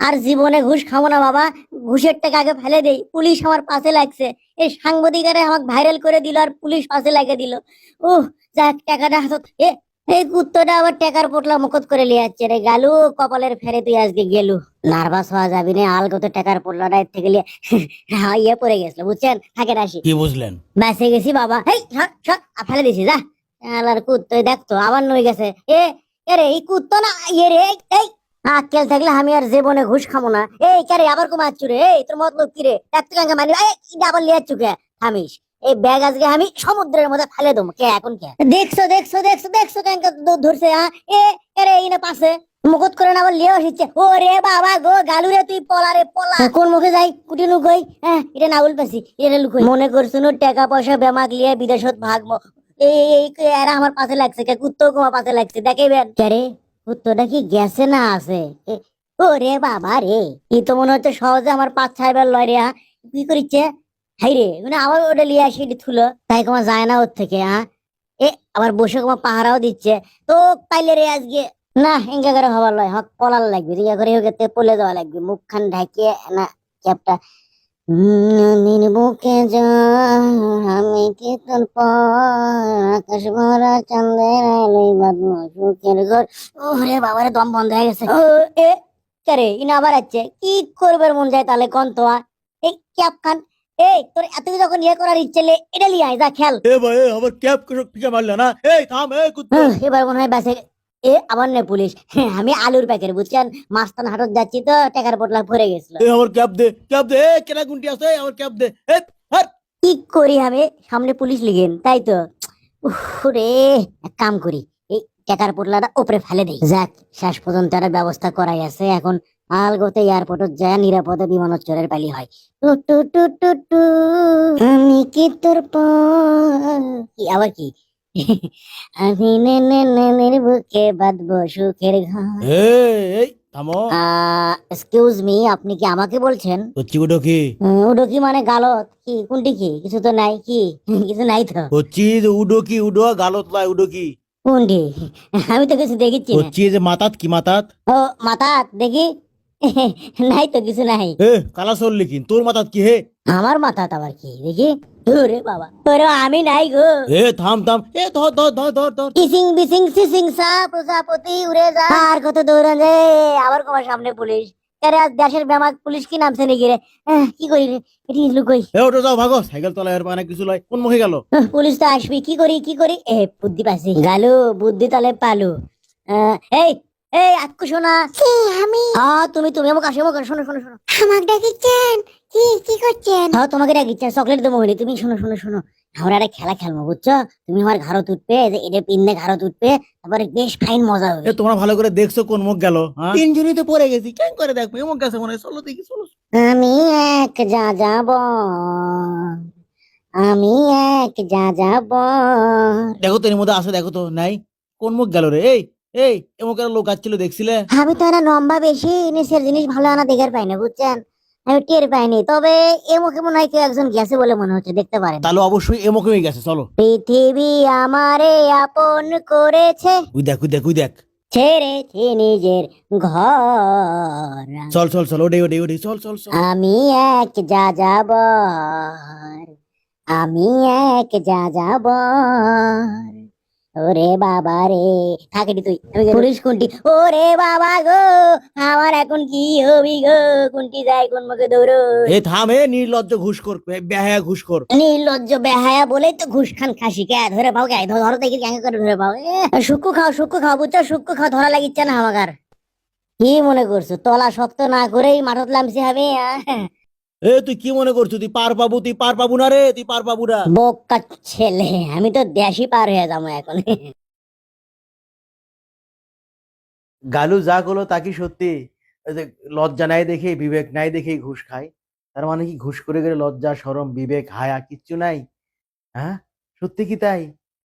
আর জীবনে ঘুষ খাব না বাবা। ঘুষের টাকা আগে ফেলে দেই। পুলিশ আমার পাশে লাগছে। এই সাংবাদিকারে আমাকে ভাইরাল করে দিল আর পুলিশ পাশে লাগিয়ে দিল। উহ যাক টাকাটা হাতত। এ এই কুত্তটা আবার টাকার পোটলা মুখত করে লিয়ে যাচ্ছে রে গালু। কপালের ফেরে তুই আজকে গেলু। নার্ভাস হওয়া যাবি না আলগত টাকার পোটলাটা এর থেকে লিয়ে হ্যাঁ, ইয়ে পড়ে গেছিল বুঝছেন? থাকে আসি। কি বুঝলেন? বেঁচে গেছি বাবা। হেই সর সর আ, ফেলে দিছি যা। আলার কুত্তই দেখতো আবার নই গেছে। এ এরে এই কুত্তো না ইয়ে রে এই, এই। আক্কেল থাকলে আমি আর জীবনে ঘুষ খামো না। এই কারে আবার কমাচ্ছু রে? এই তোর মতলব কি রে? কাঙ্কা মানি এই এটা আবার লিয়াচ্ছু কে? থামিস। এই ব্যাগ আজকে আমি সমুদ্রের মধ্যে ফেলে দেবো। কে এখন কে? দেখছ দেখছ দেখছ দেখছ কাঙ্কা ধরছে হ্যাঁ? এ এই না পাশে। করে না আবার লিয়ে আসছে ও রে বাবা গো গালু রে তুই পলা রে পলা। কোন মুখে যাই? কুটি লুকই হ্যাঁ এটা না উল্পাছি এটা লুকই মনে করছুন টাকা পয়সা বেমাক লিয়ে বিদেশত ভাগবো? এই এরা আমার পাশে লাগছে কে? কুত্তো তোমার পাশে লাগছে দেখেবেন কে কি গেছে না আছে? ও রে বাবা রে এই তো মনে হচ্ছে সহজে আমার পাঁচ লয় রে কি করিচ্ছে? হাই রে মানে আবার ওটা লিয়ে আসি থুলো। তাই তোমার যায় না ওর থেকে হ্যাঁ এ, আবার বসে তোমার পাহারাও দিচ্ছে। তো পাইলে রে আজকে, না, এঙ্গা করে হবার লয়, হক পলার লাগবে ইয়া করে হোক পলে দেওয়া লাগবে, মুখখান ঢাকিয়ে, না, ক্যাপটা বুকে যা আমি কি তোর পর আকাশ ভরা চাঁদের বাঁধবো সুখের ঘর। ওরে বাবারে দম বন্ধ হয়ে গেছে। ও এ কারে ইনা আবার আছে কি করবার মন যায় তাহলে কোন তো? এই ক্যাপ খান এই তোর এত যখন ইয়ে করার ইচ্ছে লে এটা লিয়ে আয় যা খেল। এ ভাই আমার টিকে মারলে না? এই থাম এই কুত্তা। এবার মনে হয় বাসে এ আবার নে পুলিশ। আমি আলুর প্যাকেট বুঝছেন? মাস্তান হাটত যাচ্ছি তো টাকার পোটলা ভরে গেছিল। এ আমার ক্যাব দে ক্যাব দে কেনা গুন্টি আছে আমার ক্যাব দে এ কি করি আমি? সামনে পুলিশ লিগেন তাই তো? রে এক কাম করি এই টাকার পোটলাটা উপরে ফেলে দেই। যাক শেষ পর্যন্ত একটা ব্যবস্থা করাই আছে। এখন আলগোতে এয়ারপোর্টত যায় নিরাপদে বিমানোচ্চরের পালি হয়। টু টু টু টু টু আমি কি তোর প- আবার কি? আমি নে নে নে নের বুকে বাঁধবো সুখের ঘর এই থামো। এক্সকিউজ মি আপনি কি আমাকে বলছেন? কচ্ছি কি উডো কি মানে গালত। কি কোনটি কি? কিছু তো নাই কি? কিছু নাই তো। কচ্ছি উডো কি উডো গালত লাই উডো কি কোনটি? আমি তো কিছু দেখিচ্ছি কচ্ছি যে মাতাত কি মাতাত? ও মাথা দেখি। নাই তো কিছু নাই। এ কালা চললি কি? তোর মাতাত কি হে? আমার মাথা আবার কি? দেখি। ওরে বাবা। ওরে আমি নাই গো। এ থাম থাম। এ ধর ধর ধর ধর ধর। ইসিং বিসিং সিসিং সা প্রজাপতি উড়ে যা। আর কত দৌড়ান রে। আবার সামনে পুলিশ। আরে আজ দেশের বেমাক পুলিশ কি নামছে নাকি রে? কি করি রে? এটি লুকই। এ ওটা যাও ভাগো। সাইকেল তলায় আর মানে কিছু লাই কোন মুখে গেল? পুলিশ তো আসবি। কি করি কি করি? এ বুদ্ধি পাইছি। গালু বুদ্ধি তালে পালু। আহ, এই এই আক্কু শোনা। আমি। হ্যাঁ তুমি তুমি আমাকে আসো আমাকে শোনো শোনো শোনো। আমাকে ডাকিচ্ছেন? কি কি করছেন? হ্যাঁ তোমাকে ডাকিচ্ছেন চকলেট দেবো বলি। তুমি শোনো শোনো শোনো। আমরা একটা খেলা খেলব বুঝছ? তুমি আমার ঘাড়ত উঠবে যে এটা ঘাড়ত উঠবে তারপরে বেশ ফাইন মজা হবে। তোমরা ভালো করে দেখছ কোন মুখ গেল হ্যাঁ? ইঞ্জুরিতে পড়ে গেছি কেন করে দেখব? এমন গেছে মনে হয় চলো দেখি চলো। আমি এক যা যাব আমি এক যা যাব। দেখো তো এর মধ্যে আছে দেখো তো নাই? কোন মুখ গেল রে এই? এই এমন করে লোক আসছিল দেখছিলে? আমি তো না লম্বা বেশি নিচের জিনিস ভালো আনা দেখার পাই না বুঝছেন? আমি টের পাইনি তবে এ মুখে মনে হয় কেউ একজন গেছে বলে মনে হচ্ছে দেখতে পারেন। তাহলে অবশ্যই এমকে হয়ে গেছে চলো। পৃথিবী আমারে আপন করেছে। উই দেখ উই দেখ উই দেখ। ছেড়েছে নিজের ঘর। চল চল চল ওডে ওডে ওডে চল চল চল। আমি এক যা যাব আমি এক যা যাব ওরে বাবা রে। থাকিটি তুই। পুলিশ কোনটি? ওরে বাবা গো আমার এখন কি হবি গো? কোনটি যায় কোন মুখে দৌড়ো এ থাম নির্লজ্জ ঘুষখোর বেহায়া ঘুষখোর। নির্লজ্জ বেহায়া বলেই তো ঘুষ খান খাসি। কে ধরে পাও কে? ধরো দেখি গ্যাঙ্গে করে ধরে পাও। শুক্কু খাও শুক্কু খাও বুঝছ? শুক্কু খাও ধরা লাগিচ্ছে না আমাকার কি মনে করছ? তলা শক্ত না করেই মাঠত লামছি হবে? এ তুই কি মনে করছ তুই পার পাবু তুই পার পাবু না রে তুই পার পাবু না। বোকা ছেলে আমি তো দেশি পার হয়ে যাব এখন। গালু যা করল তা কি সত্যি? লজ্জা নাই দেখে বিবেক নাই দেখেই ঘুষ খায়। তার মানে কি ঘুষ করে গেলে লজ্জা সরম বিবেক হায়া কিচ্ছু নাই? হ্যাঁ? সত্যি কি তাই?